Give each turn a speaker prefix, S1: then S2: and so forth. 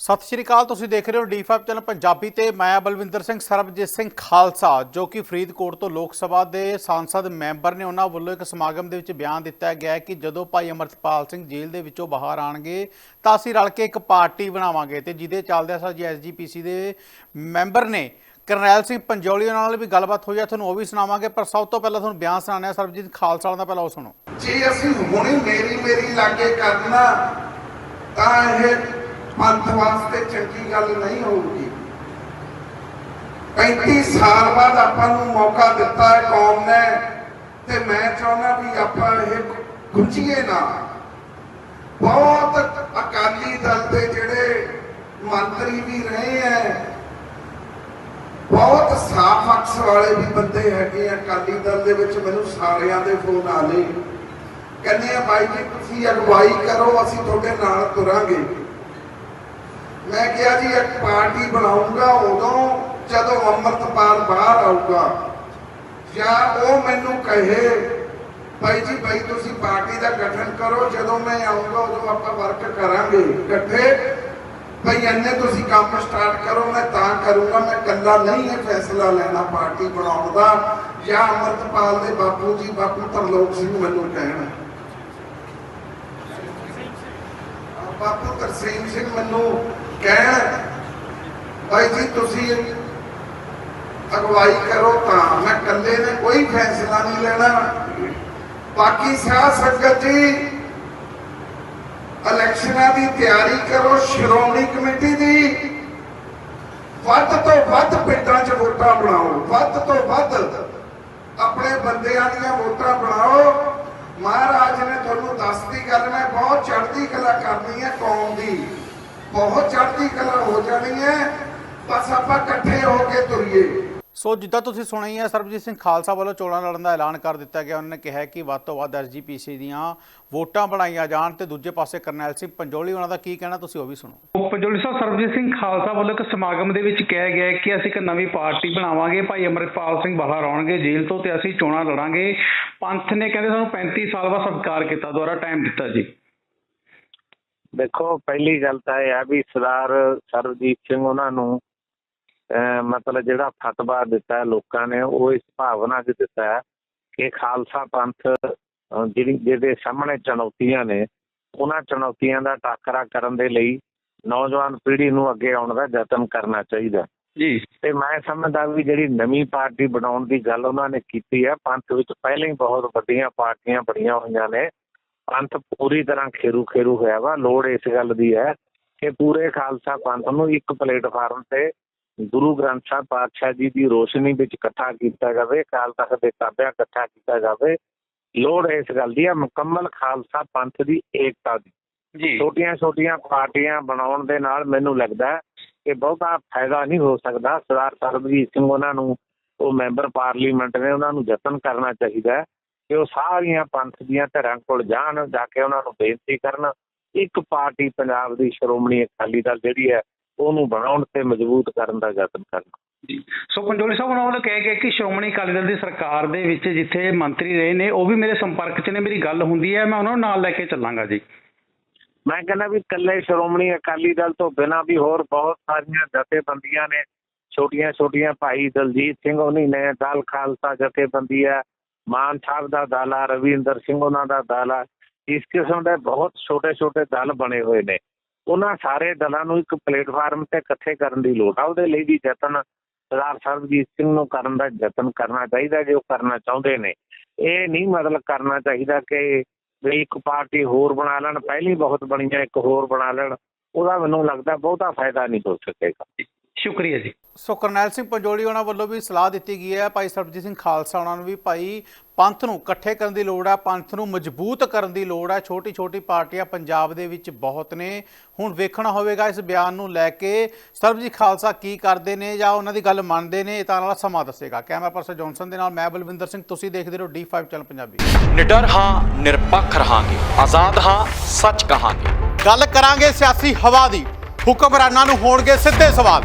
S1: ਸਤਿ ਸ਼੍ਰੀ ਅਕਾਲ, ਤੁਸੀਂ ਦੇਖ ਰਹੇ ਹੋ ਡੀ5 ਚੈਨਲ ਪੰਜਾਬੀ ਤੇ ਮੈਂ ਬਲਵਿੰਦਰ ਸਿੰਘ, ਸਰਬਜੀਤ ਸਿੰਘ ਖਾਲਸਾ, ਜੋ ਕਿ ਫਰੀਦਕੋਟ ਤੋਂ ਲੋਕ ਸਭਾ ਦੇ ਸੰਸਦ, ਮੈਂਬਰ ਨੇ ਉਹਨਾਂ ਵੱਲੋਂ ਇੱਕ ਸਮਾਗਮ ਦੇ ਵਿੱਚ ਬਿਆਨ ਦਿੱਤਾ ਗਿਆ ਕਿ ਜਦੋਂ ਭਾਈ ਅਮਰਤਪਾਲ ਸਿੰਘ ਜੇਲ੍ਹ ਦੇ ਵਿੱਚੋਂ ਬਾਹਰ ਆਣਗੇ ਤਾਂ ਅਸੀਂ ਰਲ ਕੇ ਇੱਕ ਪਾਰਟੀ ਬਣਾਵਾਂਗੇ ਤੇ ਜਿਹਦੇ ਚੱਲਦੇ ਸਾਜੀ ਐਸਜੀਪੀਸੀ ਦੇ ਮੈਂਬਰ ਨੇ ਕਰਨੈਲ ਸਿੰਘ ਪੰਜੋਲੀ ਨਾਲ ਵੀ ਗੱਲਬਾਤ ਹੋਈ ਹੈ, ਤੁਹਾਨੂੰ ਉਹ ਵੀ ਸੁਣਾਵਾਂਗੇ, ਪਰ ਸਭ ਤੋਂ ਪਹਿਲਾਂ ਤੁਹਾਨੂੰ ਬਿਆਨ ਸੁਣਾਉਂਦੇ ਹਾਂ, ਸਰਬਜੀਤ ਖਾਲਸਾ ਵਾਲਾ ਦਾ ਪਹਿਲਾਂ ਉਹ ਸੁਣੋ।
S2: ਜੇ ਅਸੀਂ ਹੁਣੇ ਮੇਰੀ ਮੇਰੀ ਲਾਗੇ ਕਰਨਾ, ਤਾਂ ਇਹ ਪੰਥ ਵਾਸਤੇ ਚੰਗੀ ਗੱਲ ਨਹੀਂ ਹੋਊਗੀ। 35 ਸਾਲ ਬਾਅਦ ਆਪਾਂ ਨੂੰ ਮੌਕਾ ਦਿੱਤਾ ਹੈ ਕੌਮ ਨੇ ਤੇ ਮੈਂ ਚਾਹੁੰਦਾ ਵੀ ਆਪਾਂ ਇਹ ਗੁੰਝੀਏ ਨਾ। ਬਹੁਤ ਅਕਾਲੀ ਦਲ ਦੇ ਜਿਹੜੇ ਮੰਤਰੀ ਵੀ ਰਹੇ ਐ, ਬਹੁਤ ਸਾਫ਼ ਅਕਸ ਵਾਲੇ ਵੀ ਬੰਦੇ ਹੈਗੇ ਆ ਅਕਾਲੀ ਦਲ ਦੇ ਵਿੱਚ, ਮੈਨੂੰ ਸਾਰਿਆਂ ਦੇ ਫੋਨ ਆਲੇ ਕਹਿੰਦੇ ਆ, ਬਾਈ ਜੀ, ਤੁਸੀਂ ਅਗਵਾਈ ਕਰੋ, ਅਸੀਂ ਤੁਹਾਡੇ ਨਾਲ ਤੁਰਾਂਗੇ। ਮੈਂ ਕਿਹਾ ਜੀ, ਇੱਕ ਪਾਰਟੀ ਬਣਾਉਂਗਾ ਉਦੋਂ ਜਦੋਂ ਅੰਮ੍ਰਿਤਪਾਲ ਬਾਹਰ ਆਊਗਾ। ਜਾਂ ਉਹ ਮੈਨੂੰ ਕਹੇ, ਭਾਈ ਜੀ, ਭਾਈ, ਤੁਸੀਂ ਪਾਰਟੀ ਦਾ ਗਠਨ ਕਰੋ, ਜਦੋਂ ਮੈਂ ਆਊਂਗਾ ਉਦੋਂ ਆਪਾਂ ਵਰਕ ਕਰਾਂਗੇ। ਇਕੱਠੇ, ਭਈ, ਇੰਨੇ ਤੁਸੀਂ ਕੰਮ ਸਟਾਰਟ ਕਰੋ, ਮੈਂ ਤਾਂ ਕਰੂੰਗਾ, ਮੈਂ ਇਕੱਲਾ ਨਹੀਂ ਇਹ ਫੈਸਲਾ ਲੈਣਾ ਪਾਰਟੀ ਬਣਾਉਣ ਦਾ। ਜਾਂ ਅੰਮ੍ਰਿਤਪਾਲ ਦੇ ਬਾਪੂ ਜੀ, ਬਾਪੂ ਤਰਲੋਕ ਸਿੰਘ ਮੈਨੂੰ ਕਹਿਣ। ਬਾਪੂ ਤਰਸੇਮ ਸਿੰਘ ਮੈਨੂੰ ਕਹਿਣ ਭਾਈ ਜੀ, ਤੁਸੀਂ ਅਗਵਾਈ ਕਰੋ ਤਾਂ ਮੈਂ ਇਕੱਲੇ ਨੇ ਕੋਈ ਫੈਸਲਾ ਨਹੀਂ ਲੈਣਾ। ਬਾਕੀ ਸਾਹ ਸੰਗਤ ਜੀ, ਇਲੈਕਸ਼ਨਾਂ ਦੀ ਤਿਆਰੀ ਕਰੋ, ਸ਼੍ਰੋਮਣੀ ਕਮੇਟੀ ਦੀ। ਵੱਧ ਤੋਂ ਵੱਧ ਪਿੰਡਾਂ 'ਚ ਵੋਟਾਂ ਬਣਾਓ। ਵੱਧ ਤੋਂ ਵੱਧ ਆਪਣੇ ਬੰਦਿਆਂ ਦੀਆਂ ਵੋਟਾਂ ਬਣਾਓ। ਮਹਾਰਾਜ ਨੇ ਤੁਹਾਨੂੰ ਦੱਸਦੀ ਗੱਲ, ਮੈਂ ਬਹੁਤ ਚੜ੍ਹਦੀ ਕਲਾ ਕਰਨੀ ਹੈ ਕੌਮ ਦੀ। ਬਹੁਤ ਚੜ੍ਹਦੀ ਕਲਾ ਹੋ ਜਾਣੀ ਹੈ ਬਸ ਆਪਾਂ ਇਕੱਠੇ ਹੋ ਕੇ ਤੁਰੀਏ।
S1: ਸੋ ਜਿੱਦਾਂ ਤੁਸੀਂ ਸੁਣਿਆ ਹੀ ਸਰਬਜੀਤ ਸਿੰਘ ਖਾਲਸਾ ਵੱਲੋਂ ਚੋਣਾਂ ਲੜਨ ਦਾ ਐਲਾਨ ਕਰ ਦਿੱਤਾ ਗਿਆ। ਉਹਨਾਂ ਨੇ ਕਿਹਾ ਕਿ ਵੱਧ ਤੋਂ ਵੱਧ ਐਸਜੀਪੀਸੀ ਦੀਆਂ ਵੋਟਾਂ ਬਣਾਈਆਂ ਜਾਣ ਤੇ ਦੂਜੇ ਪਾਸੇ ਕਰਨੈਲ ਸਿੰਘ ਪੰਜੋਲੀ ਉਹਨਾਂ ਦਾ ਕੀ ਕਹਿਣਾ ਤੁਸੀਂ ਉਹ ਵੀ ਸੁਣੋ।
S3: ਪੰਜੋਲੀ ਸਾਹਿਬ ਸਰਬਜੀਤ ਸਿੰਘ ਖਾਲਸਾ ਵੱਲੋਂ ਇੱਕ ਸਮਾਗਮ ਦੇ ਵਿੱਚ ਕਿਹਾ ਗਿਆ ਕਿ ਅਸੀਂ ਇੱਕ ਨਵੀਂ ਪਾਰਟੀ ਬਣਾਵਾਂਗੇ। ਭਾਈ ਅਮਰਿਤਪਾਲ ਸਿੰਘ ਬਾਹਰ ਆਉਣਗੇ ਜੇਲ੍ਹ ਤੋਂ ਤੇ ਅਸੀਂ ਚੋਣਾਂ ਲੜਾਂਗੇ। ਪੰਥ ਨੇ ਕਹਿੰਦੇ ਸਾਨੂੰ 35 ਸਾਲ ਬਾਅਦ ਸਤਿਕਾਰ ਕੀਤਾ ਦੁਆਰਾ ਟਾਈਮ ਦਿੱਤਾ ਜੀ।
S4: ਦੇਖੋ ਪਹਿਲੀ ਗੱਲ ਤਾਂ ਇਹ ਆ ਵੀ ਸਰਦਾਰ ਸਰਬਜੀਤ ਸਿੰਘ ਉਹਨਾਂ ਨੂੰ ਮਤਲਬ ਜਿਹੜਾ ਫਤਵਾ ਦਿੱਤਾ ਲੋਕਾਂ ਨੇ ਉਹ ਇਸ ਭਾਵਨਾ 'ਚ ਦਿੱਤਾ ਕਿ ਖਾਲਸਾ ਪੰਥ ਜਿਹੜੀ ਜਿਹਦੇ ਸਾਹਮਣੇ ਚੁਣੌਤੀਆਂ ਨੇ ਉਹਨਾਂ ਚੁਣੌਤੀਆਂ ਦਾ ਟਾਕਰਾ ਕਰਨ ਦੇ ਲਈ ਨੌਜਵਾਨ ਪੀੜ੍ਹੀ ਨੂੰ ਅੱਗੇ ਆਉਣ ਦਾ ਯਤਨ ਕਰਨਾ ਚਾਹੀਦਾ।
S3: ਜੀ।
S4: ਤੇ ਮੈਂ ਸਮਝਦਾ ਵੀ ਜਿਹੜੀ ਨਵੀਂ ਪਾਰਟੀ ਬਣਾਉਣ ਦੀ ਗੱਲ ਉਹਨਾਂ ਨੇ ਕੀਤੀ ਹੈ ਪੰਥ ਵਿੱਚ ਪਹਿਲਾਂ ਹੀ ਬਹੁਤ ਵੱਡੀਆਂ ਪਾਰਟੀਆਂ ਬਣੀਆਂ ਹੋਈਆਂ ਨੇ। ਪੰਥ ਪੂਰੀ ਤਰ੍ਹਾਂ ਖੇਰੂ ਖੇਰੂ ਹੋਇਆ ਵਾ। ਲੋੜ ਇਸ ਗੱਲ ਦੀ ਹੈ ਕਿ ਪੂਰੇ ਖਾਲਸਾ ਪੰਥ ਨੂੰ ਇੱਕ ਪਲੇਟਫਾਰਮ ਤੇ ਗੁਰੂ ਗ੍ਰੰਥ ਸਾਹਿਬ ਪਾਤਸ਼ਾਹ ਜੀ ਦੀ ਰੋਸ਼ਨੀ ਵਿੱਚ ਇਕੱਠਾ ਕੀਤਾ ਜਾਵੇ ਅਕਾਲ ਤਖਤ ਦੇ ਤਾਬਿਆਂ ਇਕੱਠਾ ਕੀਤਾ ਜਾਵੇ। ਲੋੜ ਇਸ ਗੱਲ ਦੀ ਹੈ ਮੁਕੰਮਲ ਖਾਲਸਾ ਪੰਥ ਦੀ ਏਕਤਾ ਦੀ।
S3: ਜੀ।
S4: ਛੋਟੀਆਂ ਛੋਟੀਆਂ ਪਾਰਟੀਆਂ ਬਣਾਉਣ ਦੇ ਨਾਲ ਮੈਨੂੰ ਲੱਗਦਾ ਕਿ ਬਹੁਤਾ ਫਾਇਦਾ ਨਹੀਂ ਹੋ ਸਕਦਾ। ਸਰਦਾਰ ਸਰਬਜੀਤ ਸਿੰਘ ਉਹਨਾਂ ਨੂੰ ਉਹ ਮੈਂਬਰ ਪਾਰਲੀਮੈਂਟ ਨੇ ਉਹਨਾਂ ਨੂੰ ਯਤਨ ਕਰਨਾ ਚਾਹੀਦਾ ਹੈ। ਕਿ ਉਹ ਸਾਰੀਆਂ ਪੰਥ ਦੀਆਂ ਧਿਰਾਂ ਕੋਲ ਜਾਣ ਜਾ ਕੇ ਉਹਨਾਂ ਨੂੰ ਬੇਨਤੀ ਕਰਨ। ਇੱਕ ਪਾਰਟੀ ਪੰਜਾਬ ਦੀ ਸ਼੍ਰੋਮਣੀ ਅਕਾਲੀ ਦਲ ਜਿਹੜੀ ਹੈ ਉਹਨੂੰ ਬਣਾਉਣ ਤੇ ਮਜ਼ਬੂਤ ਕਰਨ ਦਾ ਯਤਨ ਕਰਨ।
S3: ਸੋ ਪੰਜੋਲੀ ਸਾਹਿਬ ਉਹਨਾਂ ਵੱਲੋਂ ਕਿਹਾ ਗਿਆ ਕਿ ਸ਼੍ਰੋਮਣੀ ਅਕਾਲੀ ਦਲ ਦੀ ਸਰਕਾਰ ਦੇ ਵਿੱਚ ਜਿੱਥੇ ਮੰਤਰੀ ਰਹੇ ਨੇ ਉਹ ਵੀ ਮੇਰੇ ਸੰਪਰਕ 'ਚ ਨੇ ਮੇਰੀ ਗੱਲ ਹੁੰਦੀ ਹੈ ਮੈਂ ਉਹਨਾਂ ਨੂੰ ਨਾਲ ਲੈ ਕੇ ਚੱਲਾਂਗਾ ਜੀ।
S4: ਮੈਂ ਕਹਿੰਦਾ ਵੀ ਇਕੱਲੇ ਸ਼੍ਰੋਮਣੀ ਅਕਾਲੀ ਦਲ ਤੋਂ ਬਿਨਾਂ ਵੀ ਹੋਰ ਬਹੁਤ ਸਾਰੀਆਂ ਜਥੇਬੰਦੀਆਂ ਨੇ ਛੋਟੀਆਂ ਛੋਟੀਆਂ ਭਾਈ ਦਲਜੀਤ ਸਿੰਘ ਹੋਣੀ ਨੇ ਦਲ ਖਾਲਸਾ ਜਥੇਬੰਦੀ ਹੈ ਮਾਨ ਸਾਹਿਬ ਦਾ ਦਲ ਆ ਰਵਿੰਦਰ ਸਿੰਘ ਉਹਨਾਂ ਦਾ ਦਲ ਆ ਇਸ ਕਿਸਮ ਦੇ ਬਹੁਤ ਛੋਟੇ ਛੋਟੇ ਦਲ ਬਣੇ ਹੋਏ ਨੇ। ਉਹਨਾਂ ਸਾਰੇ ਦਲਾਂ ਨੂੰ ਇੱਕ ਪਲੇਟਫਾਰਮ ਤੇ ਇਕੱਠੇ ਕਰਨ ਦੀ ਲੋੜ ਆ। ਉਹਦੇ ਲਈ ਵੀ ਯਤਨ ਸਰਦਾਰ ਸਰਬਜੀਤ ਸਿੰਘ ਨੂੰ ਕਰਨ ਦਾ ਯਤਨ ਕਰਨਾ ਚਾਹੀਦਾ, ਜੇ ਉਹ ਕਰਨਾ ਚਾਹੁੰਦੇ ਨੇ। ਇਹ ਨਹੀਂ ਮਤਲਬ ਕਰਨਾ ਚਾਹੀਦਾ ਕਿ ਵੀ ਇੱਕ ਪਾਰਟੀ ਹੋਰ ਬਣਾ ਲੈਣ, ਪਹਿਲੀ ਬਹੁਤ ਬਣੀ ਹੈ ਇੱਕ ਹੋਰ ਬਣਾ ਲੈਣ। ਉਹਦਾ ਮੈਨੂੰ ਲੱਗਦਾ ਬਹੁਤਾ ਫਾਇਦਾ ਨਹੀਂ ਹੋ ਸਕੇਗਾ।
S3: ਸ਼ੁਕਰੀਆ ਜੀ।
S1: ਸੋ ਕਰਨੈਲ ਸਿੰਘ ਪੰਜੋਲੀ ਉਹਨਾਂ ਵੱਲੋਂ ਵੀ ਸਲਾਹ ਦਿੱਤੀ ਗਈ ਹੈ ਭਾਈ ਸਰਬਜੀਤ ਸਿੰਘ ਖਾਲਸਾ ਉਹਨਾਂ ਨੂੰ ਵੀ ਭਾਈ ਪੰਥ ਨੂੰ ਇਕੱਠੇ ਕਰਨ ਦੀ ਲੋੜ ਹੈ ਪੰਥ ਨੂੰ ਮਜ਼ਬੂਤ ਕਰਨ ਦੀ ਲੋੜ ਹੈ। ਛੋਟੀ ਛੋਟੀ ਪਾਰਟੀਆਂ ਪੰਜਾਬ ਦੇ ਵਿੱਚ ਬਹੁਤ ਨੇ। ਹੁਣ ਵੇਖਣਾ ਹੋਵੇਗਾ ਇਸ ਬਿਆਨ ਨੂੰ ਲੈ ਕੇ ਸਰਬਜੀਤ ਖਾਲਸਾ ਕੀ ਕਰਦੇ ਨੇ ਜਾਂ ਉਹਨਾਂ ਦੀ ਗੱਲ ਮੰਨਦੇ ਨੇ ਇਹ ਤਾਂ ਨਾਲ ਸਮਾਂ ਦੱਸੇਗਾ। ਕੈਮਰਾ ਪਰਸਨ ਜੌਨਸਨ ਦੇ ਨਾਲ ਮੈਂ ਬਲਵਿੰਦਰ ਸਿੰਘ ਤੁਸੀਂ ਦੇਖਦੇ ਰਹੋ D5 ਚੈਨਲ ਪੰਜਾਬੀ।
S5: ਨਿਡਰ ਹਾਂ ਨਿਰਪੱਖ ਰਹਾਂਗੇ ਆਜ਼ਾਦ ਹਾਂ ਸੱਚ ਕਹਾਂਗੇ।
S1: ਗੱਲ ਕਰਾਂਗੇ ਸਿਆਸੀ ਹਵਾ ਦੀ ਹੁਕਮਰਾਨਾਂ ਨੂੰ ਹੋਣਗੇ ਸਿੱਧੇ ਸਵਾਲ।